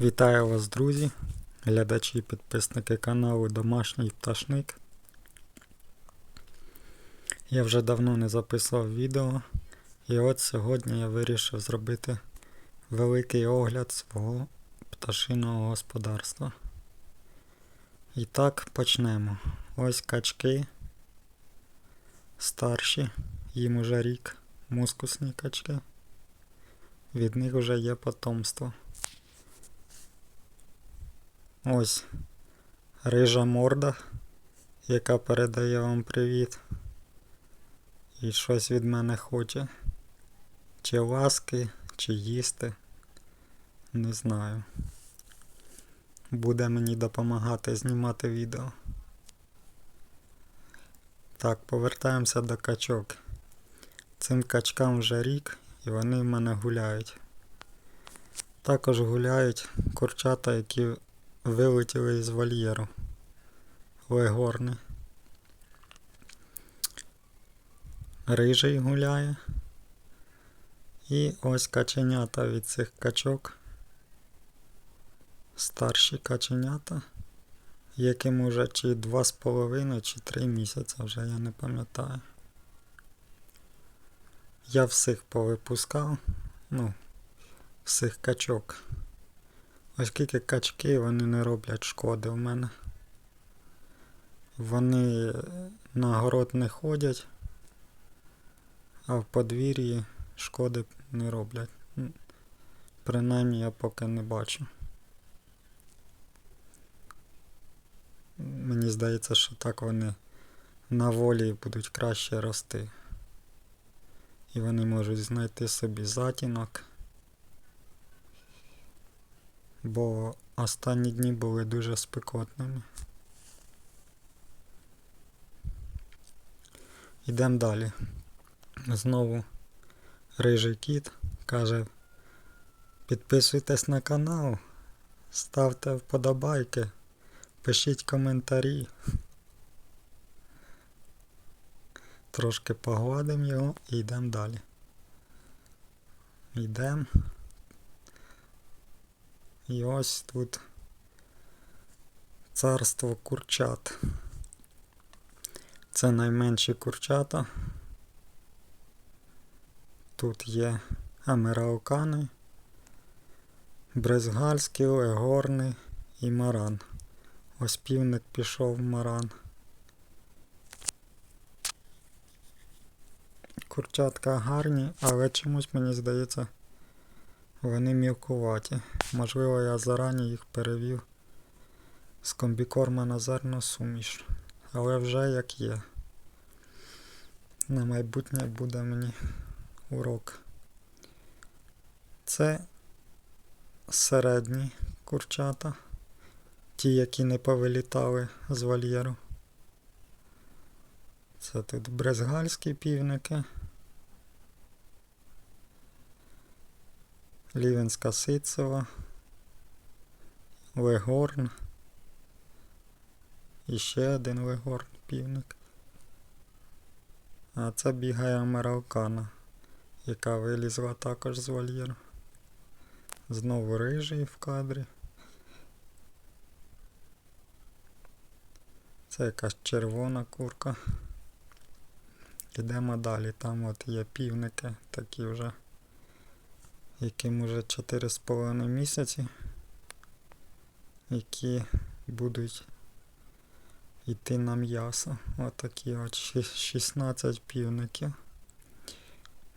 Вітаю вас, друзі, глядачі і підписники каналу Домашній Пташник. Я вже давно не записував відео, і от сьогодні я вирішив зробити великий огляд свого пташиного господарства. І так почнемо. Ось качки старші, їм уже рік, мускусні качки. Від них вже є потомство. Ось рижа морда, яка передає вам привіт. І щось від мене хоче. Чи ласки, чи їсти. Не знаю. Буде мені допомагати знімати відео. Так, повертаємося до качок. Цим качкам вже рік і вони в мене гуляють. Також гуляють курчата, які вилетіли із вольєру. Легорни. Рижий гуляє. І ось каченята від цих качок. Старші каченята, яким уже чи два з половиною, чи три місяці вже я не пам'ятаю. Я всіх повипускав, ну, всіх качок. Оскільки качки вони не роблять шкоди в мене. Вони на город не ходять, а в подвір'ї шкоди не роблять. Принаймні я поки не бачу. Мені здається, що так вони на волі будуть краще рости. І вони можуть знайти собі затінок. Бо останні дні були дуже спекотними. Йдемо далі. Знову рижий кіт каже, підписуйтесь на канал, ставте вподобайки, пишіть коментарі. Трошки погладимо його і йдемо далі. Йдемо. І ось тут царство курчат. Це найменші курчата. Тут є амераукани, брезгальські, легорни і маран. Ось півник пішов в маран. Курчатка гарні, але чомусь мені здається, вони мілкуваті. Можливо, я зарані їх перевів з комбікорма на зерно суміш. Але вже як є. На майбутнє буде мені урок. Це середні курчата. Ті, які не повилітали з вольєру. Це тут брезгальські півники. Лівенська ситцева, Легорн. І ще один Легорн півник. А це бігає Американа, яка вилізла також з вольєру. Знову рижий в кадрі. Це якась червона курка. Йдемо далі. Там от є півники, такі вже, яким уже 4,5 місяці, які будуть йти на м'ясо. Отакі от 16 півників.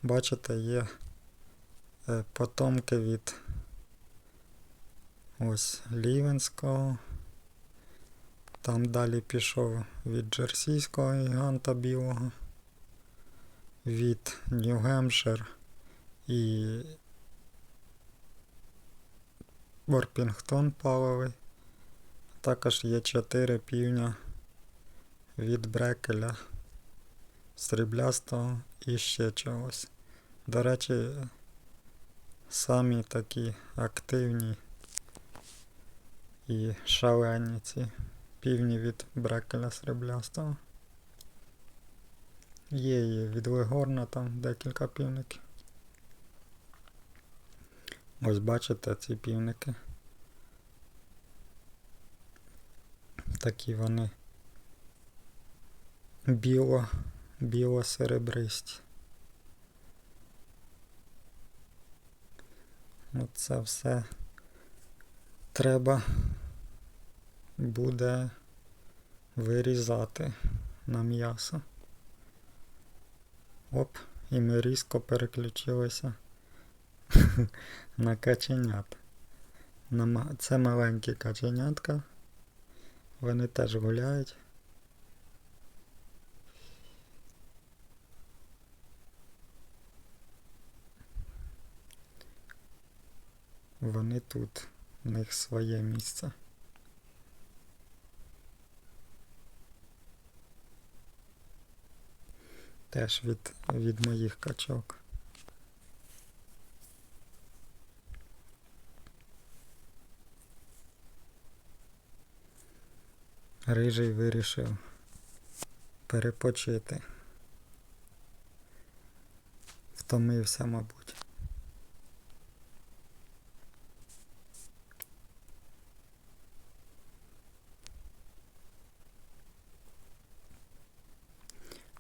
Бачите, є е, потомки від ось Лівенського. Там далі пішов від Джерсійського гіганта білого, від Нью-Гемпшир і Борпінгтон паловий. Також є чотири півня від брекеля, сріблястого і ще чогось. До речі, самі такі активні і шалені ці півні від брекеля сріблястого. Є і від Легорна там декілька півників. Ось бачите ці півники. Такі вони біло, біло серебристі. Оце все треба буде вирізати на м'ясо. Оп, і ми різко переключилися. на каченят. На Це маленькі каченятка. Вони теж гуляють. Вони тут, у них своє місце. Теж від, від моїх качок. Рижий вирішив перепочити. Втомився, мабуть.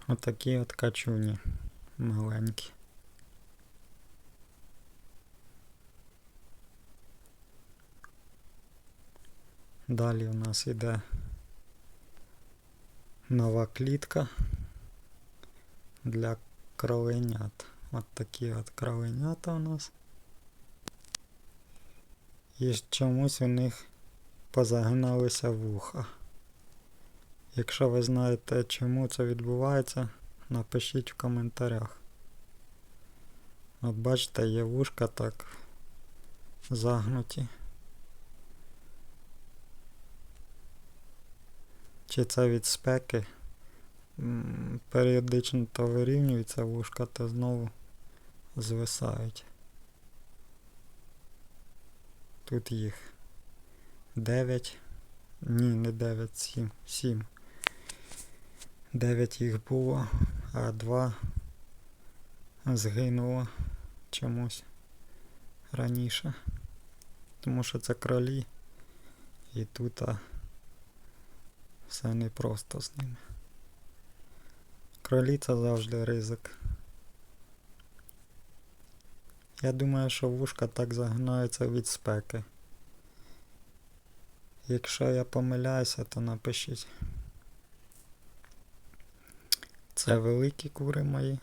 Отакі от качуні маленькі. Далі у нас іде нова клітка для кроленят. От такі от кроленята у нас. І чомусь у них позагиналися вуха. Якщо ви знаєте, чому це відбувається, напишіть в коментарях. От бачите, є вушка так загнуті. Чи це від спеки? Періодично то вирівнюється вушка, то знову звисають. Тут їх 9. Ні, не 9, 7. 7. 9 їх було, а 2 згинуло чомусь раніше. Тому що це кролі. І тут а, все непросто з ними. Кролі це завжди ризик. Я думаю, що вушка так загинаються від спеки. Якщо я помиляюся, то напишіть. Це великі кури мої.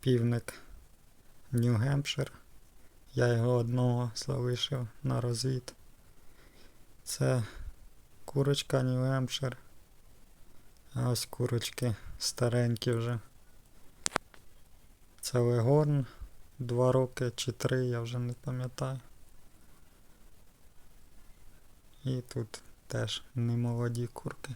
Півник Нью-Гемпшир. Я його одного залишив на розвід. Це курочка Нью-Гемпшир. А ось курочки старенькі вже. Це Легорн. Два роки чи три, я вже не пам'ятаю. І тут теж немолоді курки.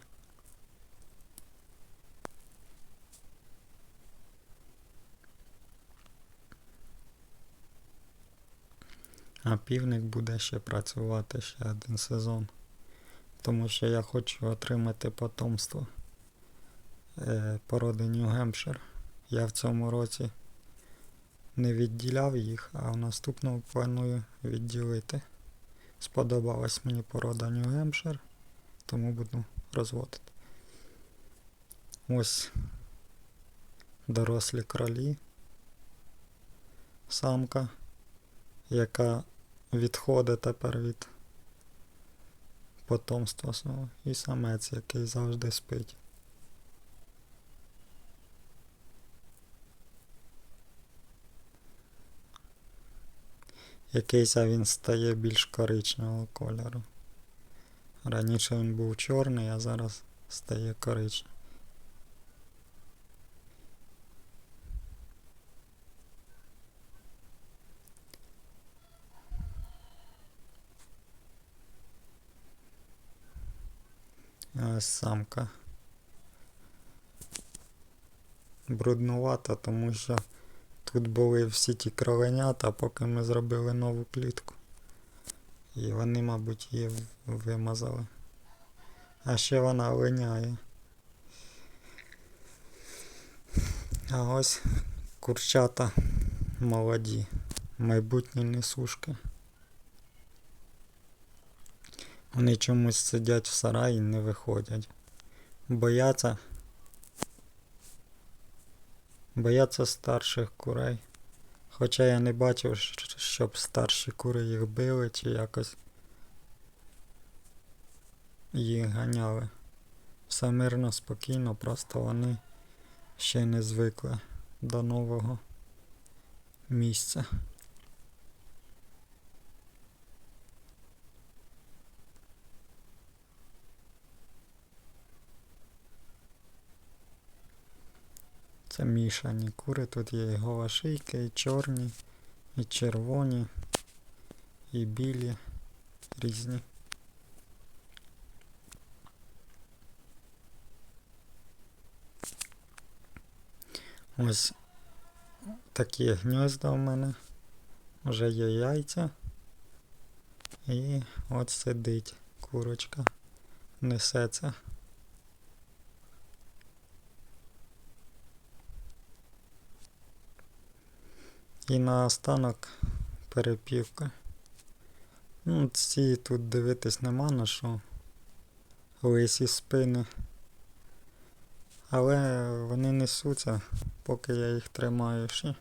А півник буде ще працювати ще один сезон. Тому що я хочу отримати потомство е, породи Нью-Гемпшир. Я в цьому році не відділяв їх, а в наступному планую відділити. Сподобалась мені порода Нью-Гемпшир, тому буду розводити. Ось дорослі кролі. Самка, яка відходить тепер від потомства свого. І самець, який завжди спить. Якийсь він стає більш коричневого кольору. Раніше він був чорний, а зараз стає коричневий. Ось самка. Бруднувата, тому що тут були всі ті кровенята, поки ми зробили нову клітку. І вони, мабуть, її вимазали. А ще вона линяє. А ось курчата молоді, майбутні несушки. Вони чомусь сидять в сараї і не виходять. Бояться. Бояться старших курей. Хоча я не бачив, щоб старші кури їх били чи якось їх ганяли. Все мирно, спокійно, просто вони ще не звикли до нового місця. Це мішані кури, тут є і голошийки, і чорні, і червоні, і білі, різні. Ось такі гнізда в мене. Вже є яйця. І от сидить курочка. Несеться. І наостанок перепівка. Ну, ці тут дивитись нема на що. Лисі спини. Але вони несуться, поки я їх тримаю ще.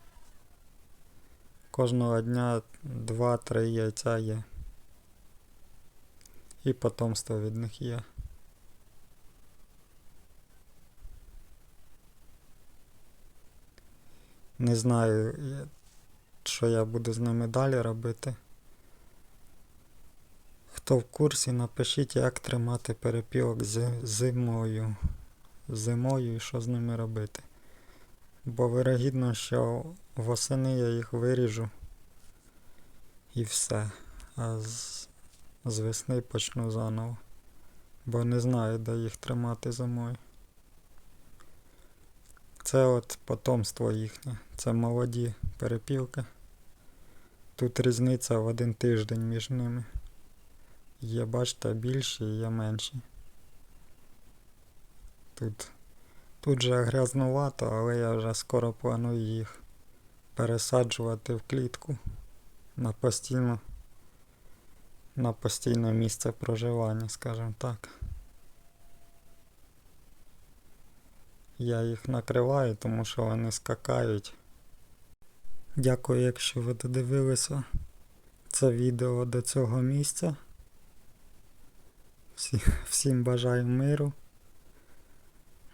Кожного дня 2-3 яйця є. І потомство від них є. Не знаю, що я буду з ними далі робити. Хто в курсі, напишіть, як тримати перепілок зи- зимою. Зимою і що з ними робити. Бо вирогідно, що восени я їх виріжу і все. А з, з весни почну заново. Бо не знаю, де їх тримати зимою. Це от потомство їхнє. Це молоді перепілки. Тут різниця в один тиждень між ними. Є, бачите, більші, є менші. Тут, тут же грязнувато, але я вже скоро планую їх пересаджувати в клітку на постійно, на постійне місце проживання, скажімо так. Я їх накриваю, тому що вони скакають. Дякую, якщо ви додивилися це відео до цього місця. Всі, всім бажаю миру,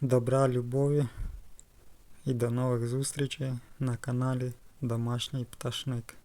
добра, любові і до нових зустрічей на каналі Домашній Пташник.